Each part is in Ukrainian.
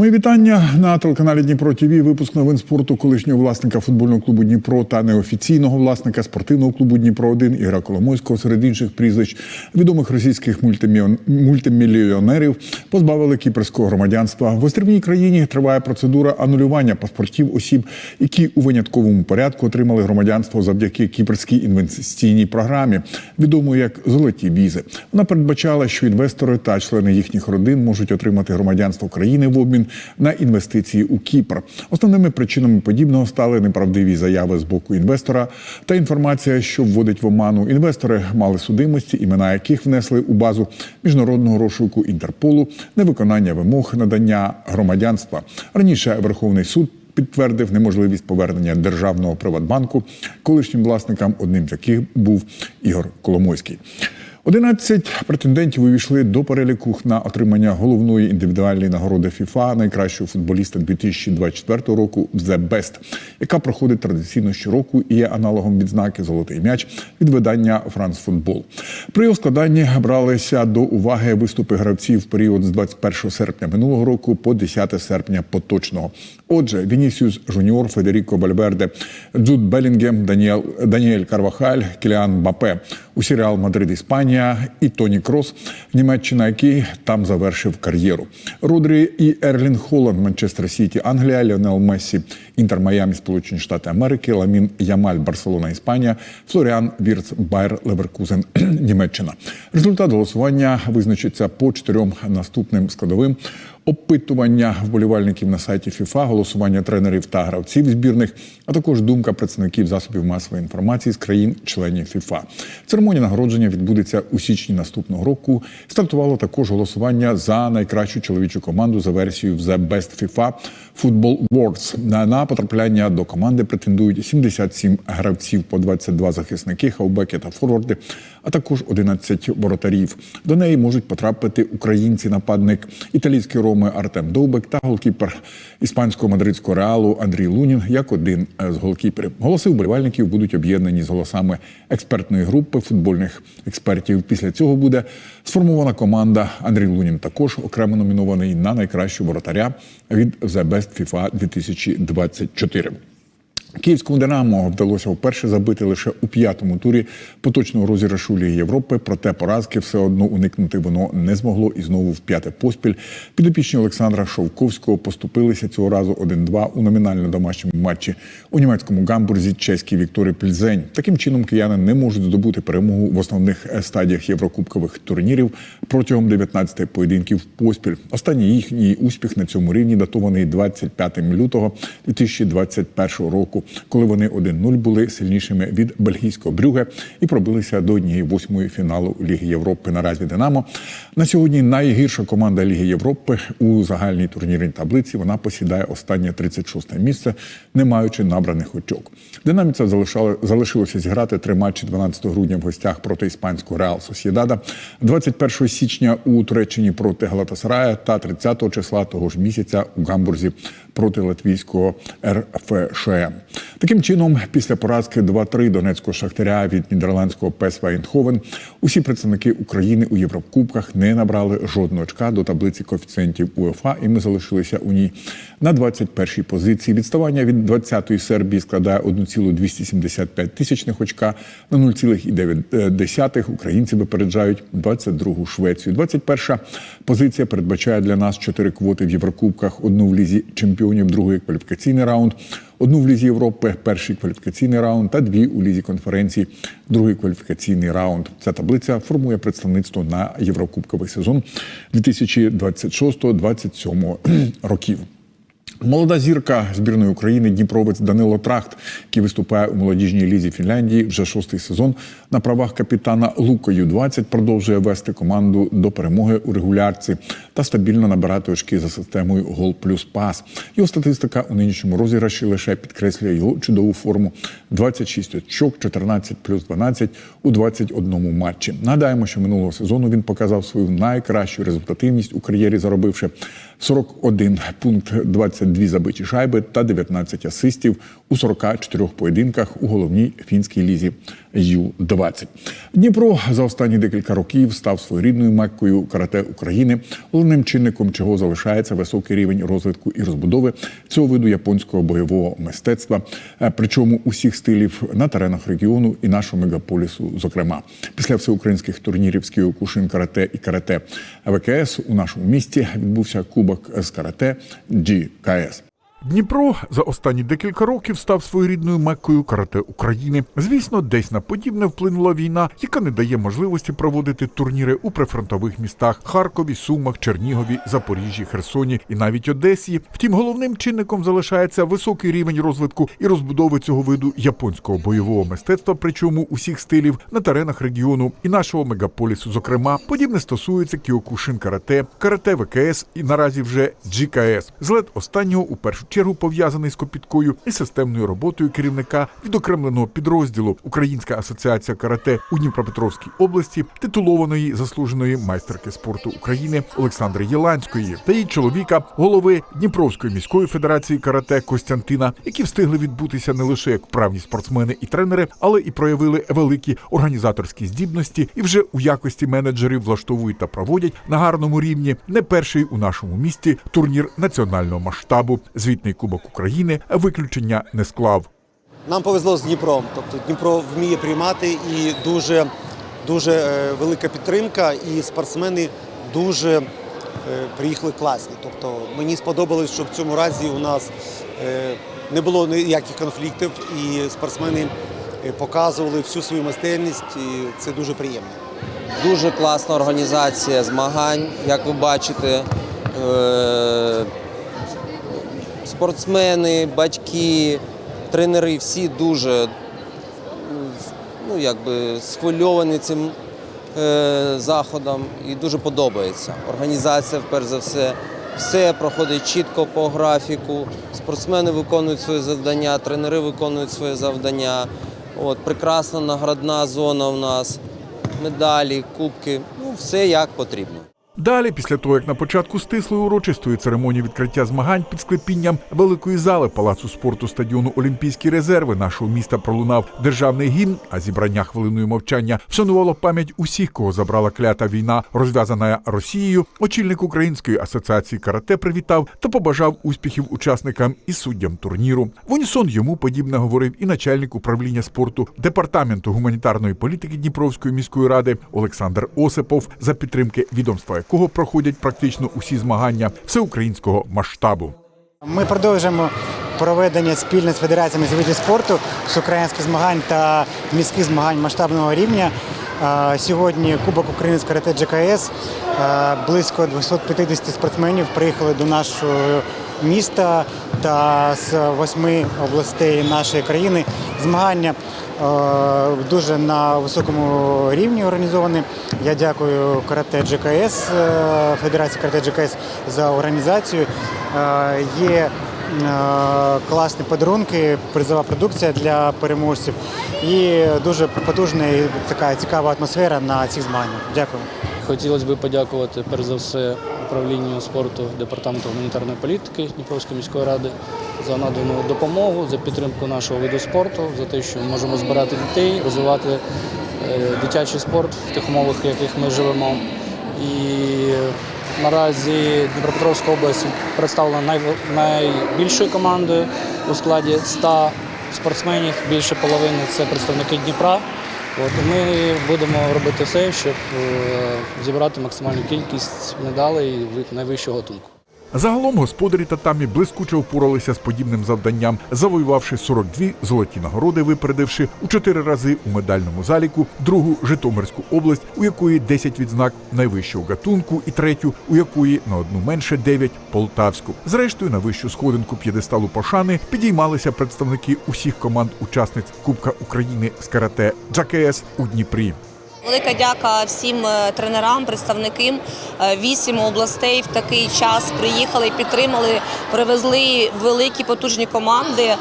Мої вітання на телеканалі Дніпро ТВ. Випуск новин спорту колишнього власника футбольного клубу Дніпро та неофіційного власника спортивного клубу Дніпро 1 Ігора Коломойського серед інших прізвищ відомих російських мультимільйонерів позбавили кіпрського громадянства. В острівній країні триває процедура анулювання паспортів осіб, які у винятковому порядку отримали громадянство завдяки кіпрській інвестиційній програмі, відомої як золоті візи. Вона передбачала, що інвестори та члени їхніх родин можуть отримати громадянство країни в обмін на інвестиції у Кіпр. Основними причинами подібного стали неправдиві заяви з боку інвестора та інформація, що вводить в оману. Інвестори мали судимості, імена яких внесли у базу міжнародного розшуку Інтерполу, невиконання вимог надання громадянства. Раніше Верховний суд. Підтвердив неможливість повернення державного приватбанку колишнім власникам, одним з яких був Ігор Коломойський. 11 претендентів увійшли до переліку на отримання головної індивідуальної нагороди ФІФА найкращого футболіста 2024 року «The Best», яка проходить традиційно щороку і є аналогом відзнаки Золотий м'яч від видання «Франс Футбол». При його складанні бралися до уваги виступи гравців в період з 21 серпня минулого року по 10 серпня поточного. Отже, Вінісіус Жуніор, Федеріко Вальверде, Джуд Белінгем, Даніель, Даніель Карвахаль, Кіліан Бапе, усі Реал Мадрид Іспанія і Тоні Крос, Німеччина, який там завершив кар'єру. Родрі і Ерлін Холланд, Манчестер Сіті, Англія, Ліонел Мессі, Інтер Майамі, Сполучені Штати Америки, Ламін Ямаль, Барселона, Іспанія, Флоріан Вірц, Байер Леверкузен, Німеччина. Результат голосування визначиться по чотирьом наступним складовим. Опитування вболівальників на сайті ФІФА, голосування тренерів та гравців збірних, а також думка представників засобів масової інформації з країн-членів ФІФА. Церемонія нагородження відбудеться у січні наступного року. Стартувало також голосування за найкращу чоловічу команду за версією The Best FIFA Football Awards. На, потрапляння до команди претендують 77 гравців по 22 захисники, хавбеки та форварди, а також 11 воротарів. До неї можуть потрапити українці-нападник італійський Роми Артем Довбек та голкіпер іспанського мадридського реалу Андрій Лунін як один з голкіперів. Голоси вболівальників будуть об'єднані з голосами експертної групи футбольних експертів. Після цього буде сформована команда. Андрій Лунін також окремо номінований на найкращого воротаря від The Best FIFA 2024. Київському Динамо вдалося вперше забити лише у п'ятому турі поточного розіграшу Ліги Європи. Проте поразки все одно уникнути воно не змогло. І знову в п'яте поспіль підопічні Олександра Шовковського поступилися цього разу 1-2 у номінально домашньому матчі у німецькому гамбурзі чеській Вікторії Пльзень. Таким чином кияни не можуть здобути перемогу в основних стадіях єврокубкових турнірів протягом 19 поєдинків поспіль. Останній їхній успіх на цьому рівні датований 25 лютого 2021 року, коли вони 1-0 були сильнішими від бельгійського Брюге і пробилися до однієї восьмої фіналу Ліги Європи. Наразі Динамо на сьогодні найгірша команда Ліги Європи у загальній турнірній таблиці. Вона посідає останнє 36 місце, не маючи набраних очок. Динаміця залишали залишилося зіграти три матчі 12 грудня в гостях проти іспанського Реал Сосєдада, 21 січня у Туреччині проти Галатасарая та 30 числа того ж місяця у Гамбурзі проти латвійського РФШМ. Таким чином, після поразки 2-3 донецького шахтаря від нідерландського ПСВ Ейнховен, усі представники України у Єврокубках не набрали жодного очка до таблиці коефіцієнтів УЕФА, і ми залишилися у ній на 21-й позиції. Відставання від 20-ї Сербії складає 1,275 тисячних очка на 0,9. Українці випереджають 22-гу Швецію. 21-ша позиція передбачає для нас чотири квоти в Єврокубках: одну в лізі чемпіонів, другий кваліфікаційний раунд, одну в лізі Європи, перший кваліфікаційний раунд та дві у лізі конференції, другий кваліфікаційний раунд. Ця таблиця формує представництво на єврокубковий сезон 2026-2027 років. Молода зірка збірної України Дніпровець Данило Трахт, який виступає у молодіжній лізі Фінляндії вже шостий сезон на правах капітана Лука Ю-20 продовжує вести команду до перемоги у регулярці та стабільно набирати очки за системою гол плюс пас. Його статистика у нинішньому розіграші лише підкреслює його чудову форму: 26 очок, 14 плюс 12 у 21 матчі. Нагадаємо, що минулого сезону він показав свою найкращу результативність у кар'єрі, заробивши 41 пункт 22 дві забиті шайби та 19 асистів у 44 поєдинках у головній фінській лізі Ю-20. Дніпро за останні декілька років став своєрідною меккою карате України, головним чинником чого залишається високий рівень розвитку і розбудови цього виду японського бойового мистецтва, е, причому усіх стилів на теренах регіону і нашого мегаполісу. Зокрема, після всеукраїнських турнірів з Кіокушин карате і карате ВКС у нашому місті відбувся кубок з карате GKS. Дніпро за останні декілька років став своєрідною меккою карате України. Звісно, десь на подібне вплинула війна, яка не дає можливості проводити турніри у прифронтових містах Харкові, Сумах, Чернігові, Запоріжжі, Херсоні і навіть Одесі. Втім, головним чинником залишається високий рівень розвитку і розбудови цього виду японського бойового мистецтва, причому усіх стилів на теренах регіону і нашого мегаполісу. Зокрема, подібне стосується Кіокушин карате, карате ВКС і наразі вже GKS. Злет останнього у першу чергу пов'язаний з копіткою і системною роботою керівника відокремленого підрозділу Українська асоціація карате у Дніпропетровській області, титулованої заслуженої майстерки спорту України Олександри Єланської та її чоловіка, голови Дніпровської міської федерації карате Костянтина, які встигли відбутися не лише як вправні спортсмени і тренери, але і проявили великі організаторські здібності і вже у якості менеджерів влаштовують та проводять на гарному рівні не перший у нашому місті турнір національного масштабу. Звітний кубок України виключення не склав. Нам повезло з Дніпром. Тобто Дніпро вміє приймати і дуже, дуже е, велика підтримка, і спортсмени дуже е, приїхали класні. Тобто мені сподобалось, що в цьому разі у нас е, не було ніяких конфліктів, і спортсмени показували всю свою майстерність, і це дуже приємно. Дуже класна організація змагань, як ви бачите. Спортсмени, батьки, тренери всі дуже ну, якби, схвильовані цим е, заходом і дуже подобається. Організація, перш за все, все проходить чітко по графіку. Спортсмени виконують свої завдання, тренери виконують свої завдання. От, прекрасна наградна зона у нас, медалі, кубки, ну все як потрібно. Далі, після того, як на початку стислої урочистої церемонії відкриття змагань під склепінням великої зали палацу спорту стадіону Олімпійські резерви нашого міста пролунав державний гімн, а зібрання хвилиною мовчання вшанувало пам'ять усіх, кого забрала клята війна, розв'язана Росією. Очільник Української асоціації карате привітав та побажав успіхів учасникам і суддям турніру. В унісон йому подібне говорив і начальник управління спорту департаменту гуманітарної політики Дніпровської міської ради Олександр Осипов за підтримки відомства якого проходять практично усі змагання всеукраїнського масштабу. Ми продовжуємо проведення спільно з федераціями з видів спорту всеукраїнських змагань та міських змагань масштабного рівня. Сьогодні Кубок України з карате ДЖКС. Близько 250 спортсменів приїхали до нашого міста та з восьми областей нашої країни. Змагання дуже на високому рівні організовані. Я дякую карате ДЖКС, е, Федерації карате ДЖКС за організацію. Е, Є е, класні подарунки, призова продукція для переможців і дуже потужна і така цікава атмосфера на цих змаганнях. Дякую. Хотілося б подякувати перш за все управлінню спорту департаменту гуманітарної політики Дніпровської міської ради за надану допомогу, за підтримку нашого виду спорту, за те, що ми можемо збирати дітей, розвивати е, дитячий спорт в тих умовах, в яких ми живемо. І наразі Дніпропетровська область представлена найбільшою командою у складі 100 спортсменів, більше половини це представники Дніпра. От, ми будемо робити все, щоб е, зібрати максимальну кількість медалей найвищого гатунку. Загалом господарі татамі блискуче впоралися з подібним завданням, завоювавши 42 золоті нагороди, випередивши у чотири рази у медальному заліку другу Житомирську область, у якої 10 відзнак найвищого гатунку, і третю, у якої на одну менше 9 Полтавську. Зрештою, на вищу сходинку п'єдесталу пошани підіймалися представники усіх команд учасниць Кубка України з карате Джакес у Дніпрі. Велика дяка всім е, тренерам, представникам. Е, Вісім областей в такий час приїхали підтримали, привезли великі потужні команди.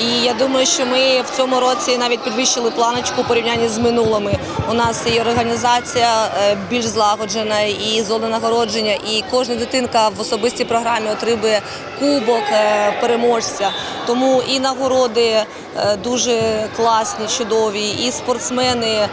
І я думаю, що ми в цьому році навіть підвищили планочку у порівнянні з минулими. У нас і організація е, більш злагоджена, і зона нагородження, і кожна дитинка в особистій програмі отримує кубок переможця. Тому і нагороди дуже класні, чудові, і спортсмени е,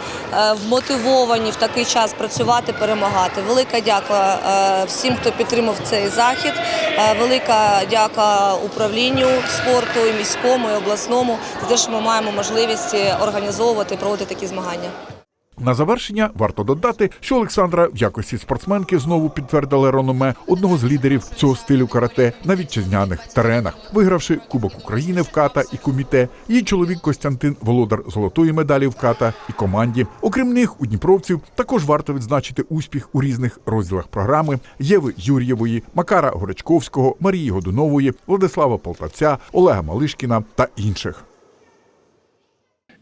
вмотивовані в такий час працювати, перемагати. Велика дяка е, всім, хто підтримав цей захід. Е, Велика дяка управлінню спорту, і міському, і обласному за те, що ми маємо можливість організовувати, проводити такі змагання. На завершення варто додати, що Олександра в якості спортсменки знову підтвердила реноме одного з лідерів цього стилю карате на вітчизняних теренах, вигравши Кубок України в ката і коміте. Її чоловік Костянтин володар золотої медалі в ката і команді. Окрім них, у дніпровців також варто відзначити успіх у різних розділах програми Єви Юр'євої, Макара Горечковського, Марії Годунової, Владислава Полтавця, Олега Малишкіна та інших.